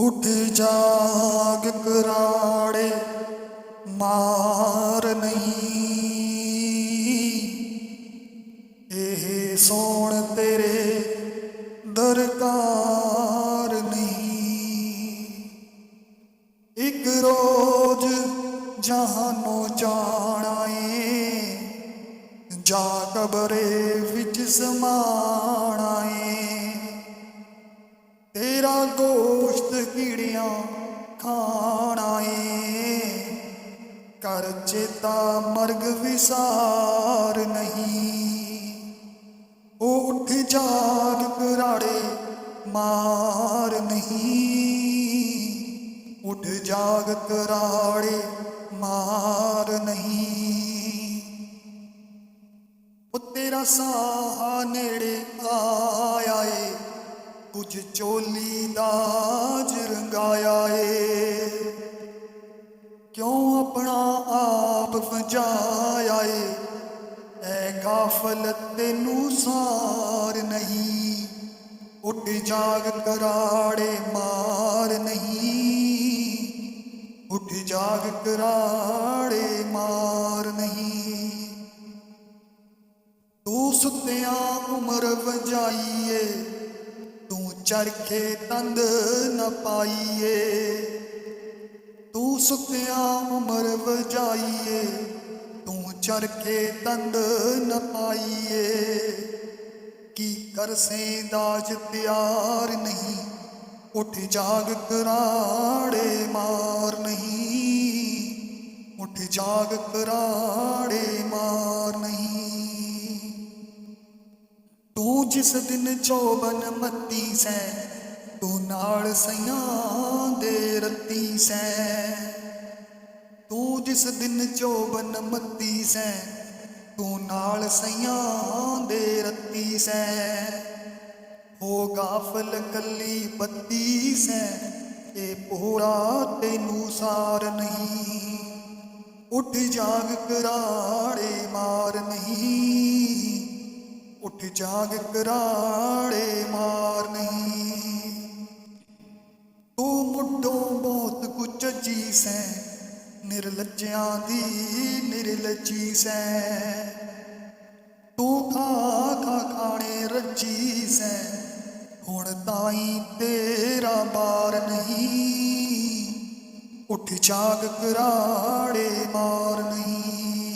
ਉੱਠ ਜਾਗ ਕਰਾੜੇ, ਮਾਰ ਨਹੀਂ। ਇਹ ਸੋਣ ਤੇਰੇ ਦਰਕਾਰ ਨਹੀਂ। ਇੱਕ ਰੋਜ਼ ਜਹਾਨੋਂ ਜਾਣਾ ਏ ਜਾ ਕਬਰੇ ਵਿੱਚ ਸਮਾਣਾ ਏ ਤੇਰਾ ਗੋਸ਼ਤ ਕੀੜੀਆਂ ਖਾਣਾ ਏ ਕਰ ਚੇਤਾ ਮਰਗ ਵਿਸਾਰ ਨਹੀਂ। ਉਹ ਉੱਠ ਜਾਗ ਕਰਾੜੇ ਮਾਰ ਨਹੀਂ। ਉੱਠ ਜਾਗ ਕਰਾੜੇ ਮਾਰ ਨਹੀਂ। ਉਹ ਤੇਰਾ ਸਾਹ ਨੇੜੇ ਆਇਆ ਏ ਕੁਝ ਚੋਲੀ ਦਾ ਰੰਗਾਇਆ ਏ। ਕਿਉਂ ਆਪਣਾ ਆਪ ਵਜਾਇਆ ਏ? ਐ ਗਾਫਲ ਤੈਨੂੰ ਸਾਰ ਨਹੀਂ। ਉੱਡ ਜਾਗ ਕਰਾੜੇ ਮਾਰ ਨਹੀਂ। ਉੱਡ ਜਾਗ ਕਰਾੜੇ ਮਾਰ ਨਹੀਂ। ਤੂੰ ਸੁੱਤਿਆਂ ਉਮਰ ਵਜਾਈਏ ਚਰਖੇ ਤੰਦ ਨ ਪਾਈਏ। ਤੂੰ ਸੁੱਤਿਆਂ ਉਮਰ ਵਜਾਈਏ ਤੂੰ ਚਰਖੇ ਤੰਦ ਨ ਪਾਈਏ। ਕੀ ਕਰਸੇ ਦਾਜ ਤਿਆਰ ਨਹੀਂ? ਉੱਠ ਜਾਗ ਕਰਾੜੇ ਮਾਰ ਨਹੀਂ। ਉੱਠ ਜਾਗ ਕਰਾੜੇ ਮਾਰ ਨਹੀਂ। ਤੂੰ ਜਿਸ ਦਿਨ ਚੋਬਨ ਮੱਤੀ ਸੈ, ਤੂੰ ਨਾਲ ਸਈਆਂ ਦੇ ਰੱਤੀ ਸੈ। ਤੂੰ ਜਿਸ ਦਿਨ ਚੋਬਨ ਮੱਤੀ ਸੈ, ਤੂੰ ਨਾਲ ਸਈਆਂ ਦੇ ਰੱਤੀ ਸੈ। ਹੋ ਗਾਫਲ ਕੱਲੀ ਬੱਤੀ ਸੈ, ਇਹ ਪੂਰਾ ਤੈਨੂੰ ਸਾਰ ਨਹੀਂ। ਉੱਠ ਜਾਗ ਕਰਾੜੇ ਮਾਰ ਨਹੀਂ। ਜਾਗ ਕਰਾੜੇ ਮਾਰ ਨਹੀਂ। ਤੂੰ ਮੁੱਢੋਂ ਬਹੁਤ ਕੁਝ ਜੀ ਸੈਂ ਨਿਰਲੱਜਿਆਂ ਦੀ ਨਿਰਲੱਜੀ ਸੈਂ। ਤੂੰ ਖਾ ਖਾ ਖਾਣੇ ਰੱਜੀ ਸੈਂ, ਹੁਣ ਤਾਈ ਤੇਰਾ ਬਾਰ ਨਹੀਂ। ਉੱਠ ਜਾਗ ਕਰਾੜੇ ਮਾਰ ਨਹੀਂ।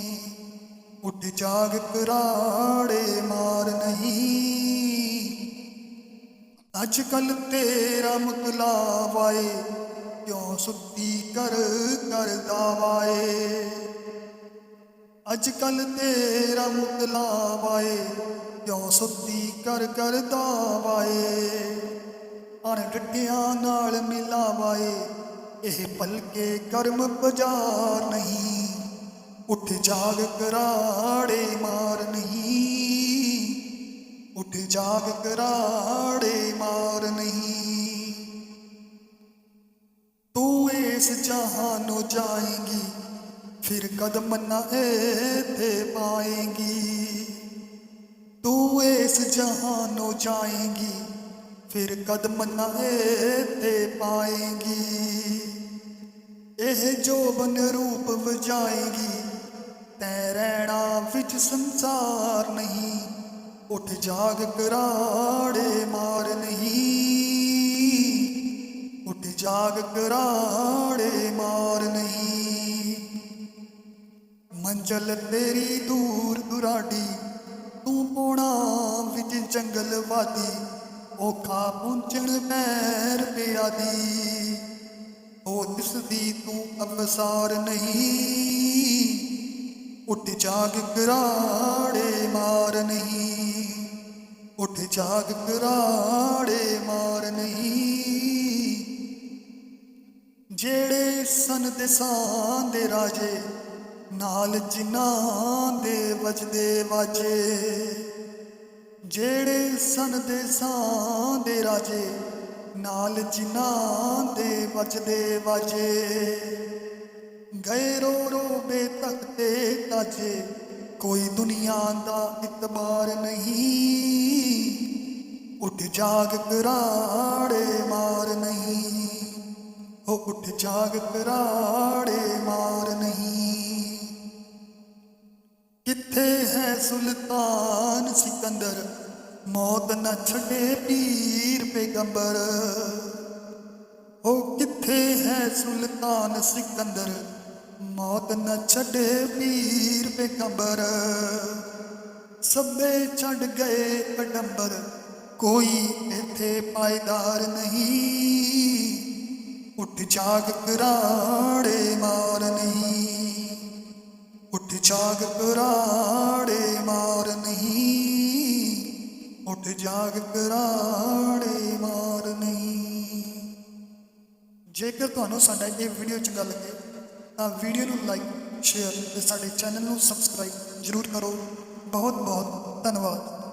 ਉੱਠ ਜਾਗ ਕਰਾੜੇ ਮਾਰ ਨਹੀਂ। ਅੱਜ ਕੱਲ ਤੇਰਾ ਮੁਤਲਾ ਵਾਏ, ਕਿਉਂ ਸੁੱਤੀ ਕਰ ਕਰਦਾ ਵਾਏ ਅੱਜ ਕੱਲ ਤੇਰਾ ਮੁਤਲਾ ਵਾਏ, ਕਿਉਂ ਸੁੱਤੀ ਕਰ ਕਰਦਾ ਵਾਏ ਅਣ ਡੱਡਿਆਂ ਨਾਲ ਮਿਲਾਵਾਏ, ਇਹ ਪਲਕੇ ਕਰਮ ਬਜ਼ਾਰ ਨਹੀਂ। ਉੱਠ ਜਾਗ ਕਰਾੜੇ ਮਾਰ ਨਹੀਂ ਉੱਠ ਜਾਗ ਕਰਾੜੇ ਮਾਰ ਤੂੰ ਇਸ ਜਹਾਨੋਂ ਜਾਏਂਗੀ, ਫਿਰ ਕਦਮ ਨਾ ਏਥੇ ਪਾਏਂਗੀ। ਤੂੰ ਇਸ ਜਹਾਨੋਂ ਜਾਏਂਗੀ, ਫਿਰ ਕਦਮ ਨਾ ਤੇ ਪਾਏਂਗੀ। ਇਹ ਜੋਬਨ ਰੂਪ ਵਜਾਏਗੀ ਤੈ ਰਹਿਣਾ ਵਿੱਚ ਸੰਸਾਰ ਨਹੀਂ, ਉੱਠ ਜਾਗ ਕਰਾੜੇ ਮਾਰ ਨਹੀਂ। ਉੱਠ ਜਾਗ ਕਰਾੜੇ ਮਾਰ ਨਹੀਂ। ਮੰਜ਼ਲ ਤੇਰੀ ਦੂਰ ਦੁਰਾਡੀ, ਤੂੰ ਪੋਣਾ ਵਿੱਚ ਜੰਗਲ ਵਾਦੀ, ਔਖਾ ਪਹੁੰਚਣ ਪੈਰ ਪਿਆਦੀ। ਉਹ ਦਿਸਦੀ ਤੂੰ ਅਬਸਾਰ ਨਹੀਂ। ਉੱਠ ਜਾਗ ਕਰਾੜੇ ਮਾਰ ਨਹੀਂ। ਉੱਠ ਜਾਗ ਕਰਾੜੇ ਮਾਰ ਨਹੀਂ। ਜਿਹੜੇ ਸਨ ਦੇਸਾਂ ਦੇ ਰਾਜੇ, ਨਾਲ ਜਿਨ੍ਹਾਂ ਦੇ ਵਜਦੇ ਵਾਜੇ। ਜਿਹੜੇ ਸਨ ਦੇਸਾਂ ਦੇ ਰਾਜੇ, ਨਾਲ ਜਿਨ੍ਹਾਂ ਦੇ ਵਜਦੇ ਵਾਜੇ। ਗਏ ਰੋ ਰੋ ਬੇਤਖਤੇ ਤਾਜੇ। ਕੋਈ ਦੁਨੀਆ ਦਾ ਇਤਬਾਰ ਨਹੀਂ। ਉੱਠ ਜਾਗ ਕਰਾੜੇ ਮਾਰ ਨਹੀਂ। ਉਹ ਉੱਠ ਜਾਗ ਕਰਾੜੇ ਮਾਰ ਨਹੀਂ। ਕਿੱਥੇ ਹੈ ਸੁਲਤਾਨ ਸਿਕੰਦਰ? ਮੌਤ ਨਾ ਛੱਡੇ ਪੀਰ ਪੈਗੰਬਰ। ਉਹ ਕਿੱਥੇ ਹੈ ਸੁਲਤਾਨ ਸਿਕੰਦਰ? ਮੌਤ ਨਾ ਛੱਡੇ ਪੀਰ ਪੈਗੰਬਰ। ਸਭੇ ਛੱਡ ਗਏ ਕਡੰਬਰ ਕੋਈ ਇੱਥੇ ਪਾਇਦਾਰ ਨਹੀਂ। ਉੱਠ ਜਾਗ ਕਰਾੜੇ ਮਾਰ ਨਹੀਂ। ਉੱਠ ਜਾਗ ਕਰਾੜੇ ਮਾਰ ਨਹੀਂ। ਉੱਠ ਜਾਗ ਕਰਾੜੇ ਮਾਰ ਨਹੀਂ। ਜੇਕਰ ਤੁਹਾਨੂੰ ਸਾਡਾ ਇਹ ਵੀਡੀਓ ਚੰਗਾ ਲੱਗੇ ਤਾਂ ਵੀਡੀਓ ਨੂੰ ਲਾਈਕ, ਸ਼ੇਅਰ ਤੇ ਸਾਡੇ ਚੈਨਲ ਨੂੰ ਸਬਸਕ੍ਰਾਈਬ ਜਰੂਰ ਕਰੋ। ਬਹੁਤ ਬਹੁਤ ਧੰਨਵਾਦ।